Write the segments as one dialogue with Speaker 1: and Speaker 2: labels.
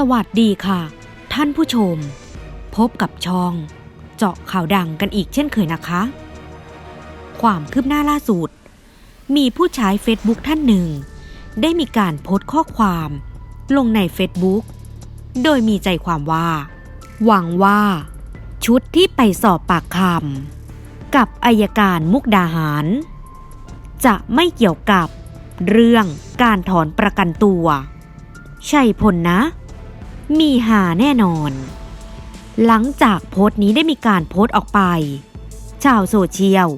Speaker 1: สวัสดีค่ะ ท่านผู้ชม พบกับช่อง เจาะข่าวดังกันอีกเช่นเคยนะคะ ความคืบหน้าล่าสุด มีผู้ใช้ Facebook ท่านหนึ่ง ได้มีการโพสต์ข้อความ ลงใน Facebook โดยมีใจความว่า หวังว่า ชุดที่ไปสอบปากคำกับอายการมุกดาหาร จะไม่เกี่ยวกับเรื่องการถอนประกันตัว ใช่พลนะ มีหาแน่นอน หลังจากโพสต์นี้ได้มีการโพสต์ออกไป ชาวโซเชียล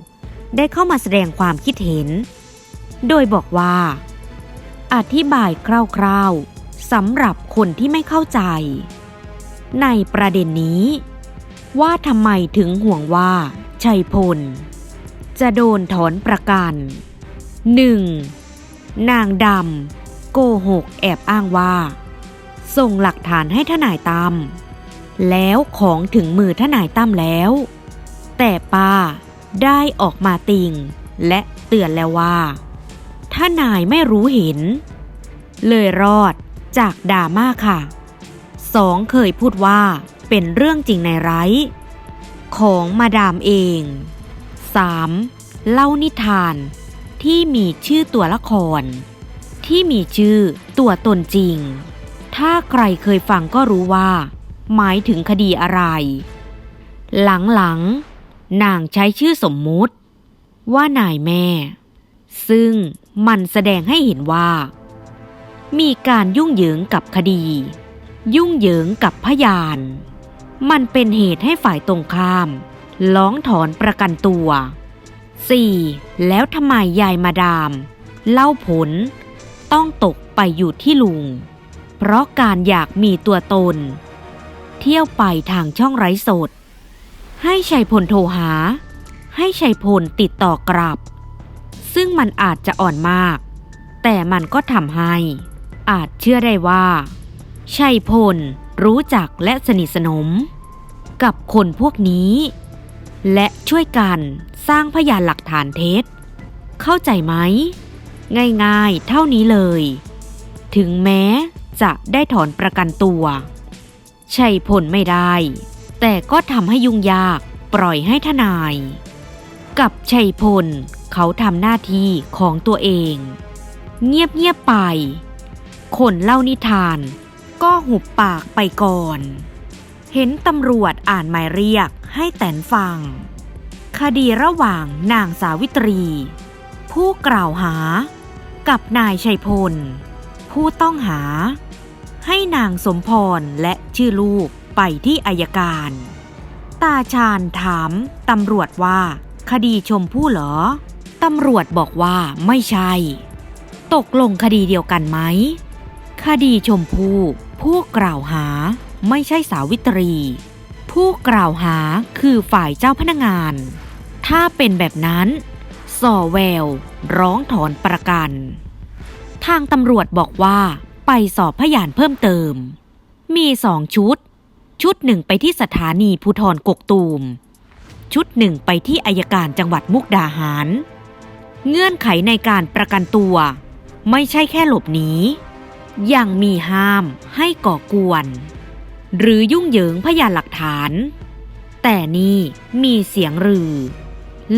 Speaker 1: ได้เข้ามาแสดงความคิดเห็น โดยบอกว่า อธิบายคร่าวๆสำหรับคนที่ไม่เข้าใจ ในประเด็นนี้ ว่าทำไมถึงห่วงว่าชัยพล จะโดนถอนประกัน 1. นางดำโกหกแอบอ้างว่า ส่งหลักฐานให้ทนายตั้มแล้วของถึงมือทนายตั้มแล้ว แต่ป้าได้ออกมาติงและเตือนแล้วว่าถ้านายไม่รู้เห็น เลยรอดจากดราม่าค่ะสองเคยพูดว่าเป็นเรื่องจริงในไร้ ของมาดามเอง 3. เล่านิทานที่มีชื่อตัวละคร ที่มีชื่อตัวตนจริง ถ้าใครเคยฟังก็รู้ว่า หมายถึงคดีอะไร หลังๆนางใช้ชื่อสมมุติ ว่านายแม่ ซึ่งมันแสดงให้เห็นว่า มีการยุ่งเหยิงกับคดี ยุ่งเหยิงกับพยาน มันเป็นเหตุให้ฝ่ายตรงข้ามร้องถอนประกันตัว 4. แล้วทำไมยายมาดาม เล่าผล ต้องตกไปอยู่ที่ลุง เพราะการอยากมีตัวตน เที่ยวไปทางช่องไร้สด ให้ชัยพลโทรหา ให้ชัยพลติดต่อกลับ ซึ่งมันอาจจะอ่อนมาก แต่มันก็ทำให้ อาจเชื่อได้ว่า ชัยพลรู้จักและสนิทสนม กับคนพวกนี้ และช่วยกันสร้างพยานหลักฐานเท็จ เข้าใจไหม ง่ายๆเท่านี้เลย ถึงแม้ จะได้ถอนประกันตัว ชัยพลไม่ได้ แต่ก็ทำให้ยุ่งยากปล่อยให้ทนาย กับชัยพลเขาทำหน้าที่ของตัวเอง เงียบๆไป คนเล่านิทาน ก็หุบปากไปก่อน เห็นตำรวจอ่านหมายเรียกให้แตนฟัง คดีระหว่างนางสาวิตรี ผู้กล่าวหากับนายชัยพล ผู้ต้องหา ให้นางสมพรและชื่อลูกไปที่อายการ ตาชาญถามตำรวจว่า คดีชมพู่เหรอ ตำรวจบอกว่าไม่ใช่ ตกลงคดีเดียวกันไหม คดีชมพู่ผู้กล่าวหาไม่ใช่สาวิตรี ผู้กล่าวหาคือฝ่ายเจ้าพนักงาน ถ้าเป็นแบบนั้นสอแวว ร้องถอนประกัน ทางตำรวจบอกว่าไปสอบพยานเพิ่มเติม มีสองชุด ชุดหนึ่งไปที่สถานีภูธรกกตูม ชุดหนึ่งไปที่อายการจังหวัดมุกดาหาร เงื่อนไขในการประกันตัว ไม่ใช่แค่หลบหนียังมีห้ามให้ก่อกวน หรือยุ่งเหยิงพยานหลักฐาน แต่นี่มีเสียงรือ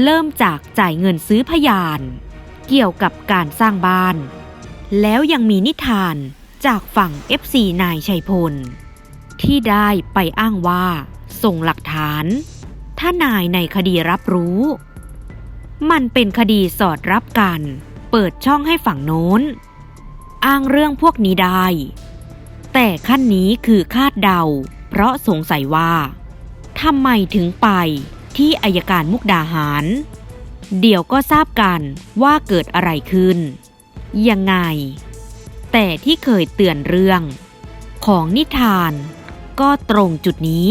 Speaker 1: เริ่มจากจ่ายเงินซื้อพยาน เกี่ยวกับการสร้างบ้าน แล้วยังมีนิทานจากฝั่ง FC นายชัยพล ที่ได้ไปอ้างว่า ส่งหลักฐาน ถ้านายในคดีรับรู้ มันเป็นคดีสอดรับกัน เปิดช่องให้ฝั่งโน้น อ้างเรื่องพวกนี้ได้ แต่ขั้นนี้คือคาดเดา เพราะสงสัยว่าทำไมถึงไปที่อายการมุกดาหาร เดี๋ยวก็ทราบกันว่าเกิดอะไรขึ้น ยังไง แต่ที่เคยเตือนเรื่อง ของนิทานก็ตรงจุดนี้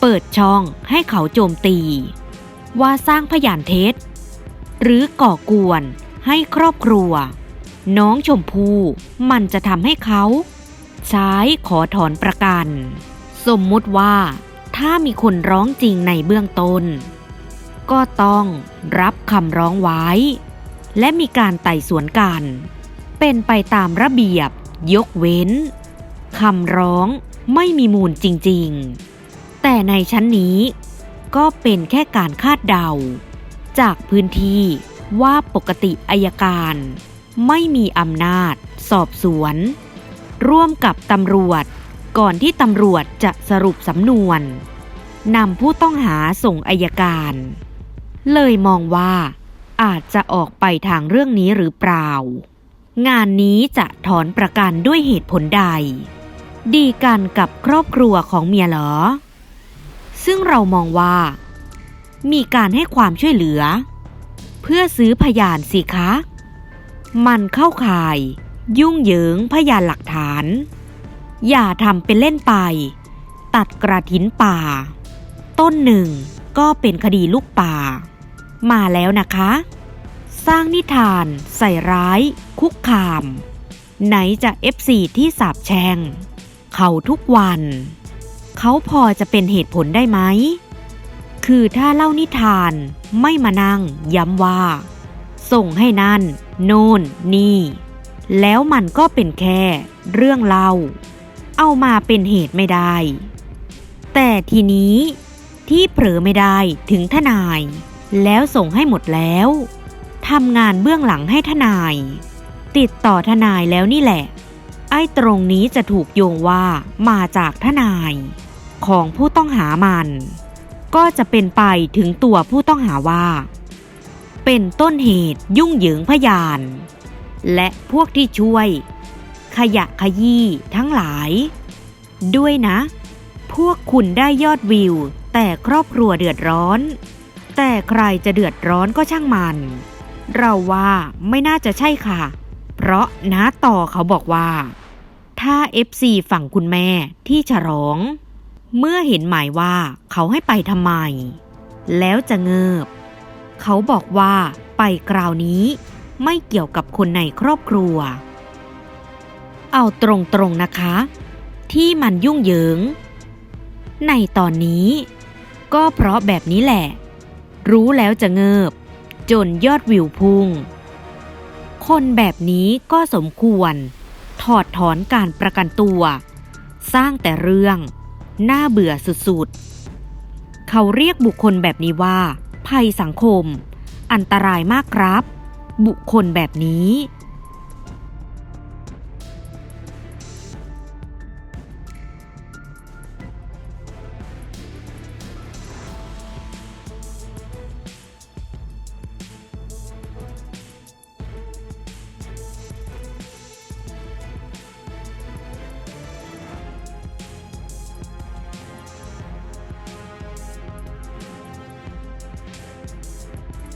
Speaker 1: เปิดช่องให้เขาโจมตี ว่าสร้างพยานเท็จ หรือก่อกวนให้ครอบครัว น้องชมพู่มันจะทำให้เขา ใช้ขอถอนประกัน สมมุติว่าถ้ามีคนร้องจริงในเบื้องต้น ก็ต้องรับคำร้องไว้ และมีการไต่สวนกัน เป็นไปตามระเบียบ ยกเว้นคำร้องไม่มีมูลจริงๆ แต่ในชั้นนี้ก็เป็นแค่การคาดเดา จากพื้นที่ว่าปกติอายการ ไม่มีอำนาจ สอบสวน ร่วมกับตำรวจ ก่อนที่ตำรวจจะสรุปสำนวนนำผู้ต้องหาส่งอายการ เลยมองว่า อาจจะออกไปทางเรื่องนี้หรือเปล่า งานนี้จะถอนประกันด้วยเหตุผลใด ดีกันกับครอบครัวของเมียเหรอ ซึ่งเรามองว่า มีการให้ความช่วยเหลือ เพื่อซื้อพยานสิคะ มันเข้าข่าย ยุ่งเหยิงพยานหลักฐาน อย่าทำเป็นเล่นไป ตัดกระถินป่า ต้นหนึ่งก็เป็นคดีลูกป่า มาแล้วนะคะ สร้างนิทาน ใส่ร้าย คุกคาม ไหนจะเอฟซีที่สาบแช่งเขาทุกวัน เขาพอจะเป็นเหตุผลได้ไหม คือถ้าเล่านิทานไม่มานั่ง ย้ำว่า ส่งให้นั่น โน่น นี่ แล้วมันก็เป็นแค่เรื่องเล่า เอามาเป็นเหตุไม่ได้ แต่ทีนี้ที่เผลอไม่ได้ถึงทนาย แล้วส่งให้หมดแล้วทำงานเบื้องหลังให้ทนาย ติดต่อทนายแล้วนี่แหละ ไอ้ตรงนี้จะถูกโยงว่ามาจากทนาย ของผู้ต้องหามัน ก็จะเป็นไปถึงตัวผู้ต้องหาว่า เป็นต้นเหตุยุ่งเหยิงพยาน และพวกที่ช่วย ขยะขยี้ทั้งหลาย ด้วยนะ พวกคุณได้ยอดวิวแต่ครอบครัวเดือดร้อน แต่ใครจะเดือดร้อนก็ช่างมัน เราว่าไม่น่าจะใช่ค่ะ เพราะน้าต่อเขาบอกว่า ถ้า FC ฝั่งคุณแม่ที่ฉลอง เมื่อเห็นหมายว่าเขาให้ไปทำไม แล้วจะเงิบ เขาบอกว่าไปคราวนี้ไม่เกี่ยวกับคนในครอบครัว เอาตรงๆนะคะ ที่มันยุ่งเหยิง ในตอนนี้ก็เพราะแบบนี้แหละ รู้แล้วจะเงิบ จนยอดวิวพุ่ง คนแบบนี้ก็สมควร ถอดถอนการประกันตัว สร้างแต่เรื่อง น่าเบื่อสุดๆ เขาเรียกบุคคลแบบนี้ว่า ภัยสังคม อันตรายมากครับ บุคคลแบบนี้